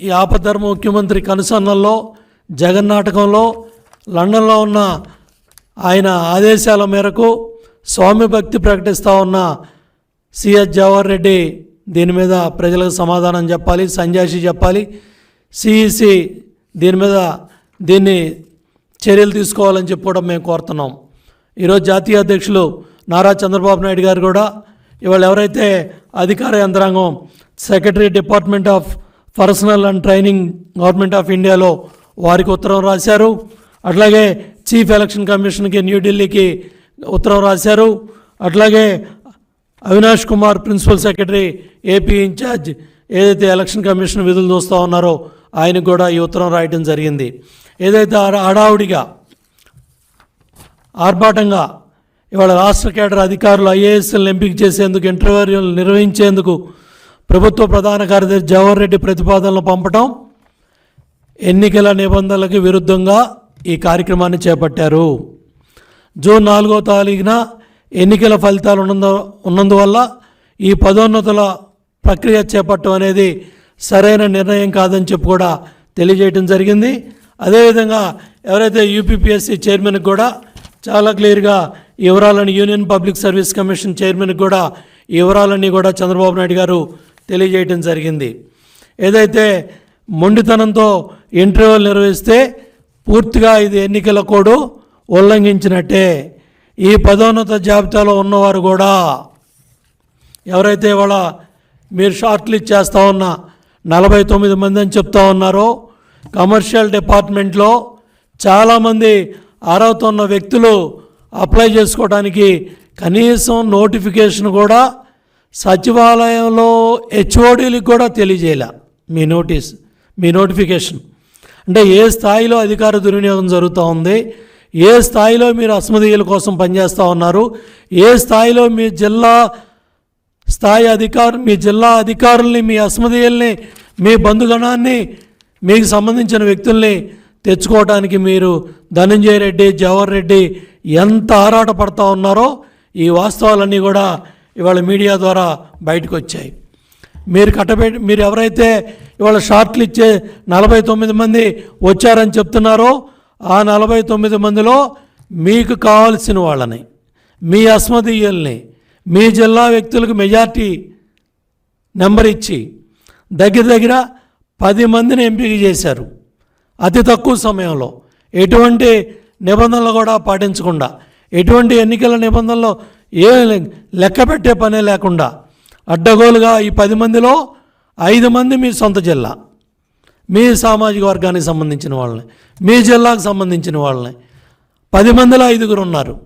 ఈ ఆపద్ధర్మ ముఖ్యమంత్రి కనుసన్నల్లో జగన్ నాటకంలో లండన్లో ఉన్న ఆయన ఆదేశాల మేరకు స్వామి భక్తి ప్రకటిస్తూ ఉన్న సిఎస్ జవహర్ రెడ్డి దీని మీద ప్రజలకు సమాధానం చెప్పాలి సంజాషి చెప్పాలి. సిఈసి దీని మీద దీన్ని చర్యలు తీసుకోవాలని చెప్పుకోవడం మేము కోరుతున్నాం. ఈరోజు జాతీయ అధ్యక్షులు నారా చంద్రబాబు నాయుడు గారు కూడా ఇవాళ ఎవరైతే అధికార యంత్రాంగం secretary department of personnel and training government of ఇండియాలో వారికి ఉత్తరం రాశారు. అట్లాగే చీఫ్ ఎలక్షన్ కమిషన్కి న్యూఢిల్లీకి ఉత్తరం రాశారు. అట్లాగే Avinash Kumar principal secretary AP incharge ఏదైతే ఎలక్షన్ కమిషన్ విధులు చూస్తూ ఉన్నారో ఆయనకు కూడా ఈ ఉత్తరం రాయటం జరిగింది. ఏదైతే హడావుడిగా ఆర్భాటంగా ఇవాళ రాష్ట్ర కేడర్ అధికారులు ఐఏఎస్ఎల్ని ఎంపిక చేసేందుకు ఇంటర్వ్యూలు నిర్వహించేందుకు ప్రభుత్వ ప్రధాన కార్యదర్శి జవహర్ రెడ్డి ప్రతిపాదనలు పంపటం ఎన్నికల నిబంధనలకు విరుద్ధంగా ఈ కార్యక్రమాన్ని చేపట్టారు. జూన్ నాలుగో తారీఖున ఎన్నికల ఫలితాలు ఉన్నందు ఉన్నందువల్ల ఈ పదోన్నతుల ప్రక్రియ చేపట్టడం అనేది సరైన నిర్ణయం కాదని చెప్పి కూడా తెలియజేయడం జరిగింది. అదేవిధంగా ఎవరైతే యూపీపీఎస్సీ చైర్మన్కి కూడా చాలా క్లియర్గా వివరాలను యూనియన్ పబ్లిక్ సర్వీస్ కమిషన్ చైర్మన్కి కూడా వివరాలన్నీ కూడా చంద్రబాబు నాయుడు గారు తెలియజేయటం జరిగింది. ఏదైతే మొండితనంతో ఇంటర్వ్యూలు నిర్వహిస్తే పూర్తిగా ఇది ఎన్నికల కోడ్ ఉల్లంఘించినట్టే. ఈ పదోన్నత జాబితాలో ఉన్నవారు కూడా ఎవరైతే ఇవాళ మీరు షార్ట్ లిస్ట్ చేస్తూ ఉన్న నలభై తొమ్మిది మంది అని చెప్తా ఉన్నారో కమర్షియల్ డిపార్ట్మెంట్లో చాలామంది అర్హత ఉన్న వ్యక్తులు అప్లై చేసుకోవడానికి కనీసం నోటిఫికేషన్ కూడా సచివాలయంలో హెచ్ఓడీలకు కూడా తెలియజేయాల. మీ నోటీస్ మీ నోటిఫికేషన్. అంటే ఏ స్థాయిలో అధికార దుర్వినియోగం జరుగుతూ ఉంది ఏ స్థాయిలో మీరు అస్మదీయుల కోసం పనిచేస్తూ ఉన్నారు ఏ స్థాయిలో మీ జిల్లా స్థాయి అధికారు మీ జిల్లా అధికారుల్ని మీ అస్మదీయుల్ని మీ బంధుగణాన్ని మీకు సంబంధించిన వ్యక్తుల్ని తెచ్చుకోవడానికి మీరు ధనంజయ రెడ్డి జవహర్ రెడ్డి ఎంత ఆరాట పడతా ఉన్నారో ఈ వాస్తవాలన్నీ కూడా ఇవాళ మీడియా ద్వారా బయటకు వచ్చాయి. మీరు కట్టబెట్టి మీరు ఎవరైతే ఇవాళ షార్ట్లు ఇచ్చే నలభై తొమ్మిది మంది వచ్చారని చెప్తున్నారో ఆ నలభై తొమ్మిది మందిలో మీకు కావాల్సిన వాళ్ళని మీ అస్మదీయుల్ని మీ జిల్లా వ్యక్తులకు మెజార్టీ నెంబర్ ఇచ్చి దగ్గర దగ్గర పది మందిని ఎంపిక చేశారు. అతి తక్కువ సమయంలో. ఎటువంటి నిబంధనలు కూడా పాటించకుండా ఎటువంటి ఎన్నికల నిబంధనలు ఏ లెక్క పెట్టే పనే లేకుండా అడ్డగోలుగా ఈ పది మందిలో ఐదు మంది మీ సొంత జిల్లా మీ సామాజిక వర్గానికి సంబంధించిన వాళ్ళని మీ జిల్లాకు సంబంధించిన వాళ్ళని. పది మందిలో ఐదుగురు ఉన్నారు.